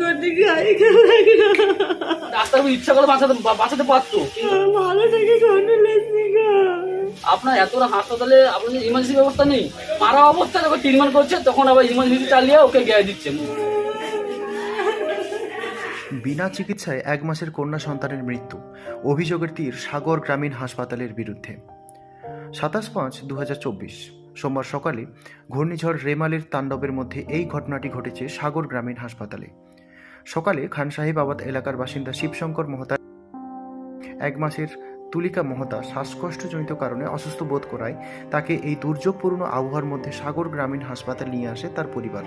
করতে লাগে না ইচ্ছা করে বাঁচাতে বাঁচাতে পারতো ভালো থেকে কোনো লেসনি গো। আপনার এতটা হাসপাতালে আপনাদের ইমার্জেন্সি ব্যবস্থা নেই মারা অবস্থা যখন ট্রিটমেন্ট করছে তখন আবার ইমার্জেন্সি চালিয়ে ওকে গ্যাস দিচ্ছে। বিনা চিকিৎসায় এক মাসের কন্যা সন্তানের মৃত্যু অভিযোগের তীর সাগর গ্রামীণ হাসপাতালের বিরুদ্ধে। সাতাশ পাঁচ দু সোমবার সকালে ঘূর্ণিঝড় রেমালের তাণ্ডবের মধ্যে এই ঘটনাটি ঘটেছে সাগর গ্রামীণ হাসপাতালে। সকালে খান সাহেবাবাদ এলাকার বাসিন্দা শিবশঙ্কর মহতার এক মাসের তুলিকা মহতা শ্বাসকষ্টজনিত কারণে অসুস্থ বোধ করায় তাকে এই দুর্যোগপূর্ণ আবহাওয়ার মধ্যে সাগর গ্রামীণ হাসপাতাল নিয়ে আসে তার পরিবার।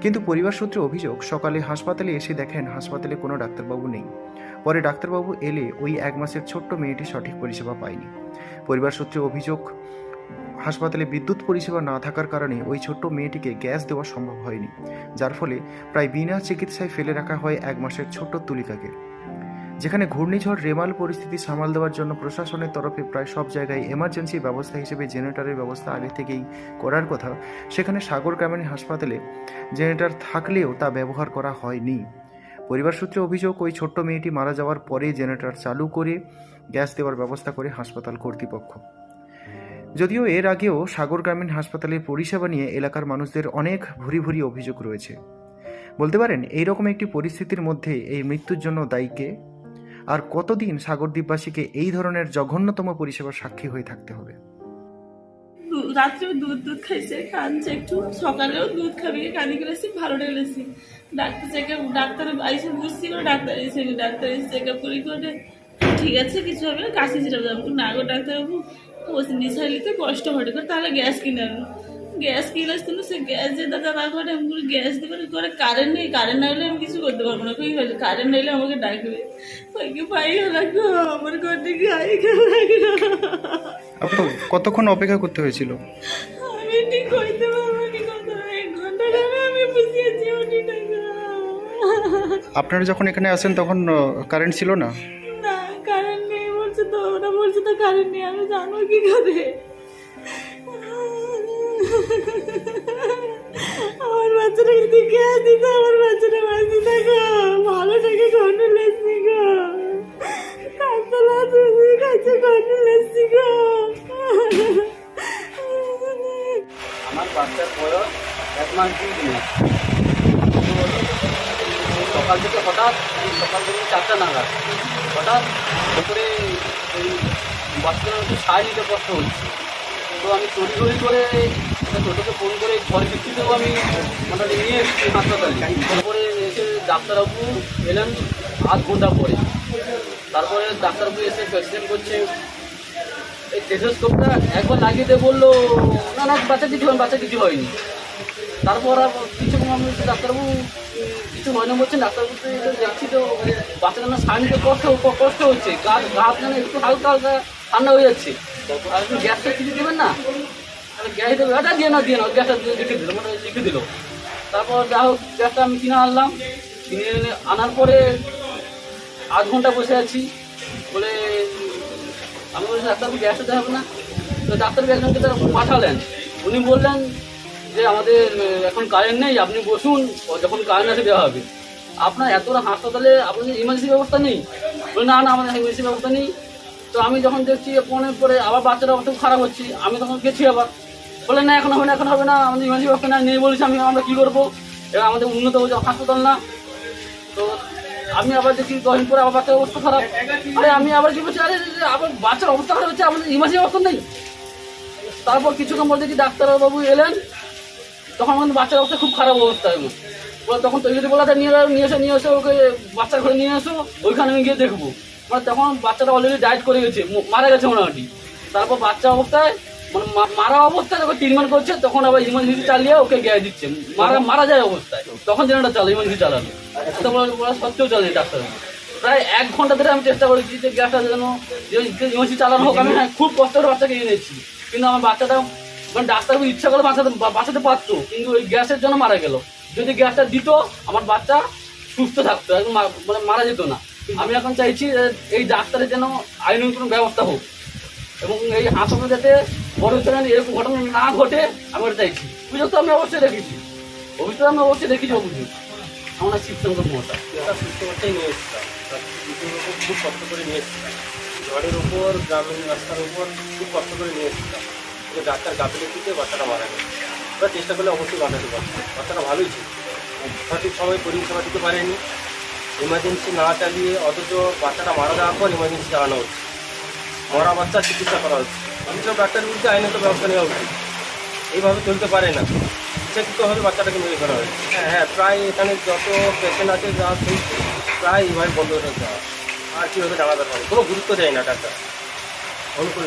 কিন্তু পরিবার সূত্রে অভিযোগ, সকালে হাসপাতালে এসে দেখেন হাসপাতালে কোনো ডাক্তারবাবু নেই। পরে ডাক্তারবাবু এলে ওই এক মাসের ছোট্ট মেয়েটি সঠিক পরিষেবা পায়নি। পরিবার সূত্রে অভিযোগ হাসপাতালে বিদ্যুৎ পরিষেবা না থাকার কারণে ওই ছোট্ট মেয়েটিকে গ্যাস দেওয়া সম্ভব হয়নি, যার ফলে প্রায় বিনা চিকিৎসায় ফেলে রাখা হয় এক মাসের ছোট্ট তুলিকাকে। যেখানে ঘূর্ণিঝড়, রেমাল পরিস্থিতি সামাল দেওয়ার জন্য প্রশাসনের তরফে প্রায় সব জায়গায় এমার্জেন্সি ব্যবস্থা হিসেবে জেনারেটরের ব্যবস্থা আগে থেকেই করার কথা, সেখানে সাগর গ্রামীণ হাসপাতালে জেনারেটর থাকলেও তা ব্যবহার করা হয়নি। পরিবার সূত্রে অভিযোগ, ওই ছোট্ট মেয়েটি মারা যাওয়ার পরে জেনারেটর চালু করে গ্যাস দেওয়ার ব্যবস্থা করে হাসপাতাল কর্তৃপক্ষ। যদিও এর আগেও সাগর গ্রামীণ হাসপাতালের পরিষেবা নিয়ে এলাকার মানুষদের অনেক ভুরি ভুরি অভিযোগ রয়েছে। বলতে পারেন, এইরকম একটি পরিস্থিতির মধ্যে এই মৃত্যুর জন্য দায়ীকে আর কতদিন সাগরদ্বীপবাসীকে এই ধরনের জঘন্যতম পরিষেবার সাক্ষী হয়ে থাকতে হবে? রাত্রে দুধ দুধ খাইছে কানছে একটু। সকালেও দুধ খাবি, কানি গেলেছি ভালো লেগেছি ডাক্তার চেক আপ ডাক্তার আইসে বুঝছি করে ডাক্তার এসে ডাক্তার এসে চেক আপ করি করে ঠিক আছে, কিছু হবে কাশি ছিল না গো, ডাক্তারবাবু ওষুধ নিশাইলিতে কষ্ট হবে করে তাহলে গ্যাস কিনে আনো। গ্যাস কিনে আসতে না সে গ্যাস যে দাদা না করে আমি বলি, গ্যাস দেবে না করে কারেন্ট নেই কারেন্ট না হলে আমি কিছু করতে পারব না। কই হয়েছে কারেন্ট নাইলে আমাকে ডাকবে। ওইকে পাইও লাগো আমার খারাপ লাগে না আপু কতক্ষণ অপেক্ষা করতে হয়েছিল? আমি ঠিক করতে পারব না কত এক ঘণ্টা ধরে আমি উঠি না আপনারা যখন এখানে আসেন তখন কারেন্ট ছিল না? না কারেন্ট বলছে তো, ওরা বলছে তো কারেন্ট নেই, আমি জানো কি করে। আমার বাচ্চাটা যদি গ্যাস দিতে, আমার বাচ্চাটা বাঁচি থাকো ভালো থেকে কোনো লেসনি গো। কাঁচলা তুমি কাছে কোনো লেসনি গো। আমার বাচ্চার বয়স এক মাস দুই দিন। সকাল থেকে হঠাৎ, সকাল থেকে চারটা নাগাদ। হঠাৎ ওপরে এই বাচ্চার একটু নিতে কষ্ট হচ্ছে তো আমি তড়িঘড়ি করে একটা টোটোকে ফোন করে ঘরে ভিত্তিতেও আমি মোটামুটি নিয়ে এসেছি হাসপাতালে। তারপরে এসে ডাক্তারবাবু এলেন আধ ঘণ্টা পরে। তারপরে ডাক্তারবাবু এসে প্রেসিডেন্ট করছে। এই টেলিস্কোপটা একবার লাগিয়ে দিয়ে বলল, না না, বাচ্চা কিছু হয়নি, বাচ্চা কিছু হয়নি। তারপর আর কিছু আমি ডাক্তারবাবু, কিছু হয় না। বলছেন ডাক্তারবাবু দেখছি তো বাচ্চাটা না সাইনতে কষ্ট কষ্ট হচ্ছে। গা গা হাত যেন একটু হালকা হালকা ঠান্ডা হয়ে যাচ্ছে। আর একটু গ্যাসটা কিছু দেবেন না? গ্যাস দেবে দিয়ে না দিয়ে না, গ্যাসটা লিখে দিল মানে লিখে দিল। তারপর যা হোক, গ্যাসটা আমি কিনে আনলাম। কিনে এনে আনার পরে আধ ঘণ্টা বসে আছি। বলে, আমি বলছি, ডাক্তারবাবু, গ্যাসটা হবে না? তো ডাক্তারবাবু একজনকে তারা পাঠালেন। উনি বললেন আমাদের এখন কারেন্ট নেই, আপনি বসুন, যখন কারেন্ট আসে দেওয়া হবে। আপনার এতটা হাসপাতালে আপনাদের ইমার্জেন্সি ব্যবস্থা নেই? বলে না না, আমাদের ইমার্জেন্সি ব্যবস্থা নেই। তো আমি যখন দেখছি ফোনে পরে আবার বাচ্চাটা অবস্থা খারাপ হচ্ছে, আমি তখন গেছি আবার। বলে না, এখন হবে না, এখন হবে না, আমাদের ইমার্জেন্সি ব্যবস্থা না নেই বলেছি আমি, আমরা কী করব? এবার আমাদের উন্নত হাসপাতাল না। তো আমি আবার দেখি দশ দিন পরে আবার বাচ্চার অবস্থা খারাপ। আরে, আমি আবার কি বলছি আরে, আবার বাচ্চার অবস্থা খারাপ হচ্ছে, আমাদের ইমার্জেন্সি অবস্থা নেই। তারপর কিছুক্ষণ পর দেখি ডাক্তারবাবু এলেন তখন আমাদের বাচ্চার অবস্থা খুব খারাপ অবস্থা বলে তখন তো যদি বলা নিয়ে নিয়ে এসো নিয়ে এসো, ওকে বাচ্চার ঘরে নিয়ে এসো, ওইখানে আমি গিয়ে দেখব। মানে তখন বাচ্চাটা অলরেডি ডায়েট করে গেছে মারা গেছে মোটামুটি। তারপর বাচ্চা অবস্থায় মানে মারা অবস্থায় যখন ট্রিটমেন্ট করছে, তখন আবার ইমার্জেন্সি চালিয়ে ওকে গ্যাস দিচ্ছে। মারা মারা যায় অবস্থায়। তখন যেন চালে ইমার্জেন্সি চালানো। তো বলা- বলা সত্ত্বেও চালে ডাক্তার। প্রায় এক ঘণ্টা ধরে আমি চেষ্টা করেছি যে গ্যাসটা যেন ইমার্জেন্সি চালানো হোক, আমি হ্যাঁ খুব কষ্ট করে বাচ্চাকে এনেছি কিন্তু আমার বাচ্চাটা মানে ডাক্তারবাবু ইচ্ছা করে বাঁচাতে বাঁচাতে পারতো, কিন্তু ওই গ্যাসের জন্য মারা গেল। যদি গ্যাসটা দিত, আমার বাচ্চা সুস্থ থাকতো মা- মানে মারা যেত না। আমি এখন চাইছি এই ডাক্তারের যেন আইনের কোনো ব্যবস্থা হোক। এবং এই হাসপাতালে যাতে পরবর্তীকালে এরকম ঘটনা না ঘটে, আমি ওটা চাইছি। অভিযোগ তো আমি অবশ্যই রেখেছি। অভিযোগ আমি অবশ্যই রেখেছি, অভিযোগ। আমার শিবশঙ্কর মহতা করতেই নিয়ে এসেছিলাম খুব কষ্ট করে নিয়ে এসেছিলাম ঝড়ের উপর গ্রামীণ রাস্তার উপর খুব কষ্ট করে নিয়ে এসেছিলাম কিন্তু ডাক্তার গাফিলতিতে বাচ্চাটা মারা গেল ওরা চেষ্টা করলে অবশ্যই বাঁচাতে পারছে বাচ্চাটা ভালোই ছিল। সঠিক সময় পরিষেবা দিতে পারেনি। ইমার্জেন্সি না চালিয়ে অথচ বাচ্চাটা মারা যাওয়ার পর ইমার্জেন্সি চালানো হচ্ছে। মরা বাচ্চার চিকিৎসা করা হচ্ছে। অভিযোগ ডাক্তারের বিরুদ্ধে আইনত ব্যবস্থা নেওয়া উচিত। এইভাবে চলতে পারে না। ইচ্ছাকৃতভাবে বাচ্চাটাকে মেরে ফেলা হয়েছে। হ্যাঁ হ্যাঁ প্রায় এখানে যত পেশেন্ট আছে যা শুনছি প্রায় এইভাবে বন্ধ হয়ে যাওয়া আর কীভাবে জানা দরকার কোনো গুরুত্ব দেয় না ডাক্তার। অনুকূল